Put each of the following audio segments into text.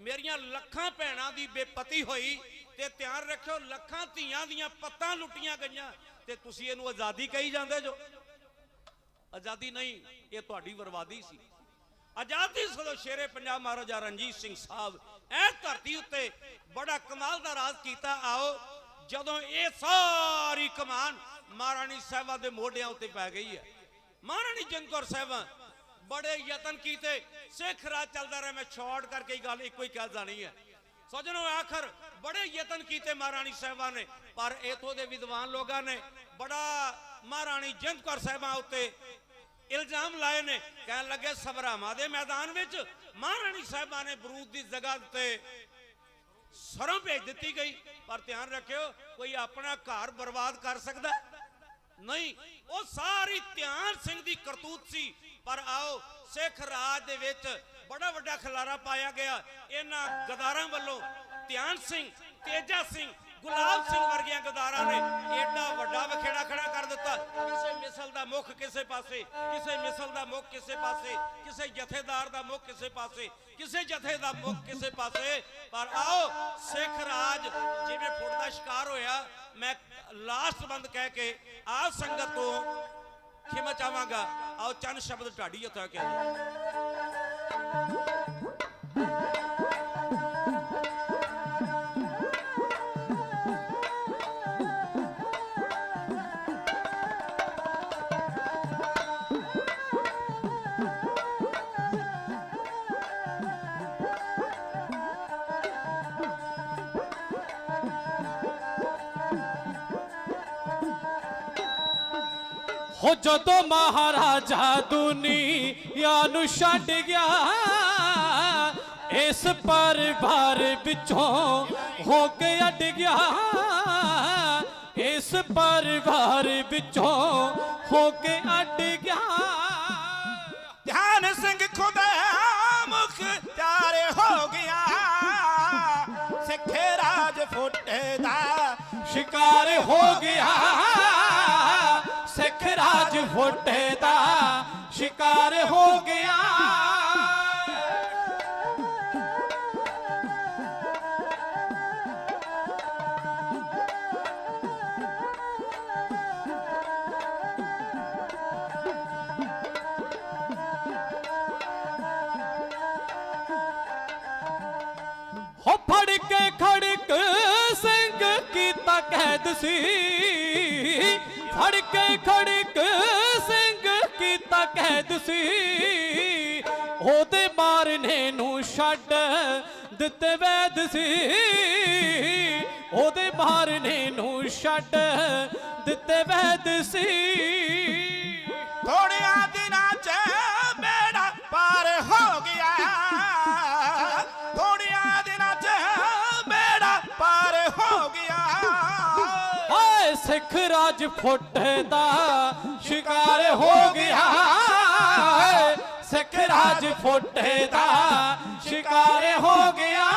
ਮੇਰੀਆਂ ਲੱਖਾਂ ਭੈਣਾਂ ਦੀ ਬੇਪਤੀ ਹੋਈ ਤੇ ਧਿਆਨ ਰੱਖਿਓ, ਲੱਖਾਂ ਧੀਆਂ ਦੀਆਂ ਪੱਤਾਂ ਲੁੱਟੀਆਂ ਗਈਆਂ ਤੇ ਤੁਸੀਂ ਇਹਨੂੰ ਆਜ਼ਾਦੀ ਕਹੀ ਜਾਂਦੇ ਜੋ? ਆਜ਼ਾਦੀ ਨਹੀਂ, ਇਹ ਤੁਹਾਡੀ ਬਰਬਾਦੀ ਸੀ। ਆਜ਼ਾਦੀ ਸਦੋਂ ਸ਼ੇਰੇ ਪੰਜਾਬ ਮਹਾਰਾਜਾ ਰਣਜੀਤ ਸਿੰਘ ਸਾਹਿਬ, ਇਹ ਧਰਤੀ ਉੱਤੇ ਬੜਾ ਕਮਾਲ ਦਾ ਰਾਜ ਕੀਤਾ, ਆਓ, ਜਦੋਂ ਇਹ ਸਾਰੀ ਕਮਾਨ ਮਹਾਰਾਣੀ ਸਾਹਿਬਾਂ ਦੇ ਮੋਢਿਆਂ ਉੱਤੇ ਪੈ ਗਈ ਹੈ। ਮਹਾਰਾਣੀ ਜਿੰਦ ਕੌਰ ਸਾਹਿਬਾਂ ਬੜੇ ਯਤਨ ਕੀਤੇ। ਸਿੱਖ ਰਾਜ ਚੱਲਦਾ ਰਿਹਾ। ਮੈਂ ਸ਼ਾਰਟ ਕਰਕੇ ਹੀ ਗੱਲ ਇੱਕੋ ਹੀ ਕਹਿ ਜਾਣੀ ਹੈ। ਸਜਣੋ, ਆਖਰ ਬੜੇ ਯਤਨ ਕੀਤੇ ਮਹਾਰਾਣੀ ਸਾਹਿਬਾਂ ਨੇ, ਪਰ ਇਥੋਂ ਦੇ ਵਿਦਵਾਨ ਲੋਕਾਂ ਨੇ ਬੜਾ ਮਹਾਰਾਣੀ ਜਿੰਦ ਕੌਰ ਸਾਹਿਬਾਂ ਉੱਤੇ ਇਲਜ਼ਾਮ ਲਾਏ ਨੇ। ਕਹਿਣ ਲੱਗੇ, ਸਭਰਾਵਾਂ ਦੇ ਮੈਦਾਨ ਵਿੱਚ ਮਹਾਰਾਣੀ ਸਾਹਿਬਾਂ ਨੇ ਬਰੂਦ ਦੀ ਜਗ੍ਹਾ ਤੇ ਸਰੋਂ ਭੇਜ ਦਿੱਤੀ ਗਈ। ਪਰ ਧਿਆਨ ਰੱਖਿਓ, ਕੋਈ ਆਪਣਾ ਘਰ ਬਰਬਾਦ ਕਰ ਸਕਦਾ। ਹੈ? ਨਹੀਂ, ਉਹ ਸਾਰੀ ਧਿਆਨ ਸਿੰਘ ਦੀ ਕਰਤੂਤ ਸੀ। ਪਰ ਆਓ, ਸਿੱਖ ਰਾਜ ਦੇ ਵਿੱਚ ਬੜਾ ਵੱਡਾ ਖਲਾਰਾ ਪਾਇਆ ਗਿਆ। ਇਹਨਾਂ ਗਦਾਰਾਂ ਵੱਲੋਂ ਧਿਆਨ ਸਿੰਘ, ਤੇਜਾ ਸਿੰਘ, ਗੁਲਾਬ ਸਿੰਘ ਵਰਗੀਆਂ ਗਦਾਰਾਂ ਨੇ ਏਡਾ ਵੱਡਾ ਵਖੇੜਾ ਖੜਾ ਕਰ ਦਿੱਤਾ। ਮਿਸਲ ਦਾ ਮੁੱਖ ਕਿਸੇ ਪਾਸੇ, ਕਿਸੇ ਮਿਸਲ ਦਾ ਮੁੱਖ ਕਿਸੇ ਪਾਸੇ, ਕਿਸੇ ਜਥੇਦਾਰ ਦਾ ਮੁੱਖ ਕਿਸੇ ਪਾਸੇ, ਕਿਸੇ ਜਥੇ ਦਾ ਮੁੱਖ ਕਿਸੇ ਪਾਸੇ। ਪਰ ਆਓ, ਸਿੱਖ ਰਾਜ ਜਿਵੇਂ ਫੁੱਟ ਦਾ ਸ਼ਿਕਾਰ ਹੋਇਆ, ਮੈਂ ਲਾਸਟ ਬੰਦ ਕਹਿ ਕੇ ਆਪ ਸੰਗਤ ਤੋਂ ਖਿਮਾ ਚਾਹਾਂਗਾ। ਆਓ ਚੰਦ ਸ਼ਬਦ ਢਾਡੀ ਹੱਥਾਂ ਕੇ ਹੋ ਜਦੋਂ ਮਹਾਰਾਜਾ ਦੁਨੀਆ ਨੂੰ ਛੱਡ ਗਿਆ, ਇਸ ਪਰਿਵਾਰ ਵਿੱਚੋਂ ਹੋ ਕੇ ਅੱਡ ਗਿਆ। ਇਸ ਪਰਿਵਾਰ ਵਿੱਚੋਂ ਹੋ ਕੇ ਅੱਡ ਗਿਆ। ਧਿਆਨ ਸਿੰਘ ਖੁਦਾ ਮੁਖਤਾਰ ਹੋ ਗਿਆ। ਸਿੱਖੇ ਰਾਜ ਫੁੱਟੇ ਦਾ ਸ਼ਿਕਾਰ ਹੋ ਗਿਆ। ਸਿੱਖ ਰਾਜ ਫੋਟੇ ਦਾ ਸ਼ਿਕਾਰ ਹੋ ਗਿਆ। ਹੋ ਫੜ ਕੇ ਖੜਕ ਸਿੰਘ ਕੀਤਾ ਕੈਦ ਸੀ। ਫੜ ਕੇ ਖੜਕ ਸਿੰਘ ਕੀਤਾ ਕੈਦ ਸੀ। ਉਹਦੇ ਮਾਰਨੇ ਨੂੰ ਛੱਡ ਦਿੱਤੇ ਵੈਦ ਸੀ। ਉਹਦੇ ਮਾਰਨੇ ਨੂੰ ਛੱਡ ਦਿੱਤੇ ਵੈਦ ਸੀ। ਸਿੱਖ ਰਾਜ ਫੁੱਟੇ ਦਾ ਸ਼ਿਕਾਰ ਹੋ ਗਿਆ। ਸਿੱਖ ਰਾਜ ਫੁੱਟੇ ਦਾ ਸ਼ਿਕਾਰ ਹੋ ਗਿਆ।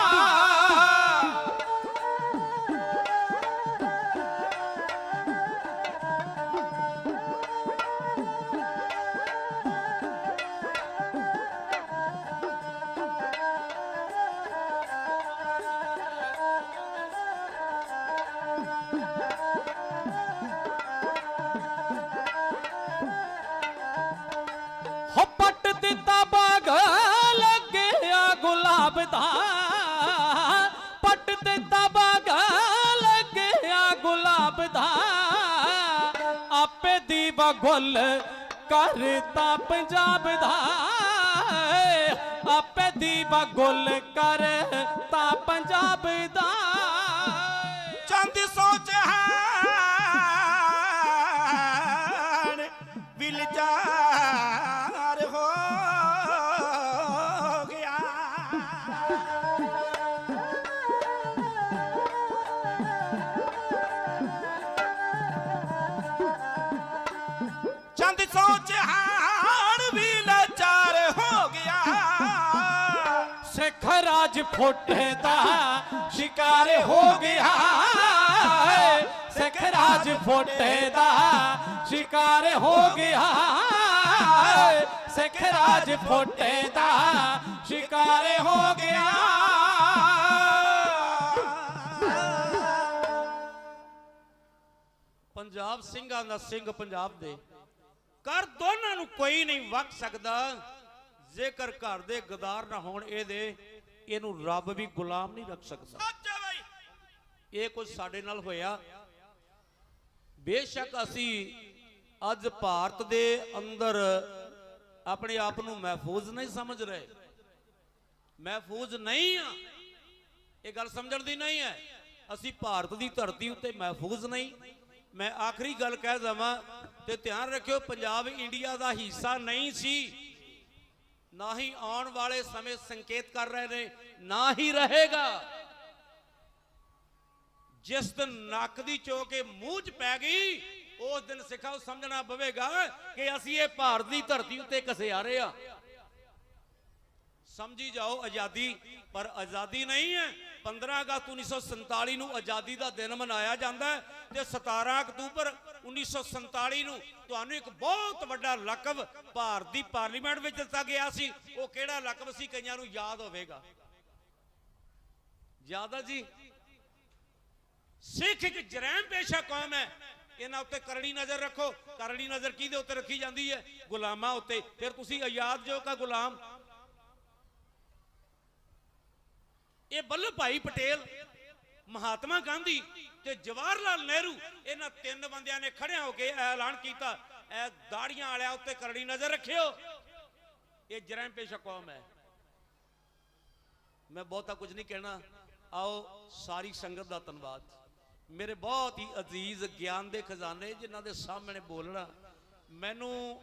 ਦਾ ਪੱਟ ਦਿੱਤਾ ਬਾਗ ਲੱਗਿਆ ਗੁਲਾਬ ਦਾ। ਆਪੇ ਦੀਵਾ ਗੁੱਲ ਕਰਤਾ ਪੰਜਾਬ ਦਾ। ਆਪੇ ਦੀਵਾ ਗੁੱਲ ਕਰਤਾ ਪੰਜਾਬ ਦਾ। ਅੱਜ ਫੋਟੇ ਦਾ ਸ਼ਿਕਾਰ ਹੋ ਗਿਆ ਸਖਰਾਜ ਫੋਟੇ ਦਾ ਸ਼ਿਕਾਰ ਹੋ ਗਿਆ ਸਖਰਾਜ ਫੋਟੇ ਦਾ ਸ਼ਿਕਾਰ ਹੋ ਗਿਆ। ਪੰਜਾਬ ਸਿੰਘਾਂ ਦਾ ਸਿੰਘ ਪੰਜਾਬ ਦੇ। ਕਰ ਦੋਨਾਂ ਨੂੰ ਕੋਈ ਨਹੀਂ ਵਕ ਸਕਦਾ। ਜੇਕਰ ਘਰ ਦੇ ਗਦਾਰ ਨਾ ਹੋਣ ਇਹਦੇ ਇਹਨੂੰ ਰੱਬ ਵੀ ਗੁਲਾਮ ਨਹੀਂ ਰੱਖ ਸਕਦਾ। ਸੱਚ ਹੈ ਬਾਈ। ਇਹ ਕੁਝ ਸਾਡੇ ਨਾਲ ਹੋਇਆ। ਬੇਸ਼ੱਕ ਅਸੀਂ ਅੱਜ ਭਾਰਤ ਦੇ ਅੰਦਰ ਆਪਣੇ ਆਪ ਨੂੰ ਮਹਿਫੂਜ਼ ਨਹੀਂ ਸਮਝ ਰਹੇ। ਮਹਿਫੂਜ਼ ਨਹੀਂ ਆ। ਇਹ ਗੱਲ ਸਮਝਣ ਦੀ ਨਹੀਂ ਹੈ। ਅਸੀਂ ਭਾਰਤ ਦੀ ਧਰਤੀ ਉੱਤੇ ਮਹਿਫੂਜ਼ ਨਹੀਂ। ਮੈਂ ਆਖਰੀ ਗੱਲ ਕਹਿ ਦਵਾਂ ਤੇ ਧਿਆਨ ਰੱਖਿਓ ਪੰਜਾਬ ਇੰਡੀਆ ਦਾ ਹਿੱਸਾ ਨਹੀਂ ਸੀ। ਨਾ ਹੀ ਆਉਣ ਵਾਲੇ ਸਮੇਂ ਸੰਕੇਤ ਕਰ ਰਹੇ ਨੇ, ਨਾ ਹੀ ਰਹੇਗਾ। ਜਿਸ ਦਿਨ ਨੱਕ ਦੀ ਚੋ ਕੇ ਮੂੰਹ 'ਚ ਪੈ ਗਈ, ਉਸ ਦਿਨ ਸਿੱਖਾਂ ਨੂੰ ਸਮਝਣਾ ਪਵੇਗਾ ਕਿ ਅਸੀਂ ਇਹ ਭਾਰਤ ਦੀ ਧਰਤੀ ਉੱਤੇ ਕਸਿਆਰੇ ਆ। ਸਮਝੀ ਜਾਓ ਆਜ਼ਾਦੀ, ਪਰ ਆਜ਼ਾਦੀ ਨਹੀਂ ਹੈ। 15 ਅਗਸਤ 1947 ਨੂੰ ਆਜ਼ਾਦੀ ਦਾ ਦਿਨ ਮਨਾਇਆ ਜਾਂਦਾ ਹੈ ਤੇ 17 ਅਕਤੂਬਰ 1947 ਨੂੰ ਤੁਹਾਨੂੰ ਇੱਕ ਬਹੁਤ ਵੱਡਾ ਲਕਬ ਭਾਰਤ ਦੀ ਪਾਰਲੀਮੈਂਟ ਵਿੱਚ ਦਿੱਤਾ ਗਿਆ ਸੀ। ਉਹ ਕਿਹੜਾ ਲਕਬ ਸੀ ਕਈਆਂ ਨੂੰ ਯਾਦ ਹੋਵੇਗਾ? ਯਾਦ ਆ ਜੀ? ਸਿੱਖ ਇੱਕ ਜਰੈਮ ਪੇਸ਼ਾ ਕੌਮ ਹੈ। ਇਹਨਾਂ ਉੱਤੇ ਕਰੜੀ ਨਜ਼ਰ ਰੱਖੋ। ਕਰੜੀ ਨਜ਼ਰ ਕਿਹਦੇ ਉੱਤੇ ਰੱਖੀ ਜਾਂਦੀ ਹੈ? ਗੁਲਾਮਾਂ ਉੱਤੇ। ਫਿਰ ਤੁਸੀਂ ਆਜ਼ਾਦ ਜੋ ਕਾ ਗੁਲਾਮ। ਇਹ ਵੱਲਭ ਭਾਈ ਪਟੇਲ, ਮਹਾਤਮਾ ਗਾਂਧੀ ਤੇ ਜਵਾਹਰ ਲਾਲ ਨਹਿਰੂ, ਇਹਨਾਂ ਤਿੰਨ ਬੰਦਿਆਂ ਨੇ ਖੜਿਆ ਹੋ ਕੇ ਐਲਾਨ ਕੀਤਾ। ਇਹ ਦਾੜੀਆਂ ਵਾਲਿਆਂ ਉੱਤੇ ਕਰੜੀ ਨਜ਼ਰ ਰੱਖਿਓ। ਇਹ ਜਰਮ ਪੇਸ਼ਾ ਕੌਮ ਹੈ। ਮੈਂ ਬਹੁਤਾ ਕੁਝ ਨਹੀਂ ਕਹਿਣਾ। ਆਓ ਸਾਰੀ ਸੰਗਤ ਦਾ ਧੰਨਵਾਦ। ਮੇਰੇ ਬਹੁਤ ਹੀ ਅਜ਼ੀਜ਼ ਗਿਆਨ ਦੇ ਖਜ਼ਾਨੇ ਜਿਨ੍ਹਾਂ ਦੇ ਸਾਹਮਣੇ ਬੋਲਣਾ। ਮੈਨੂੰ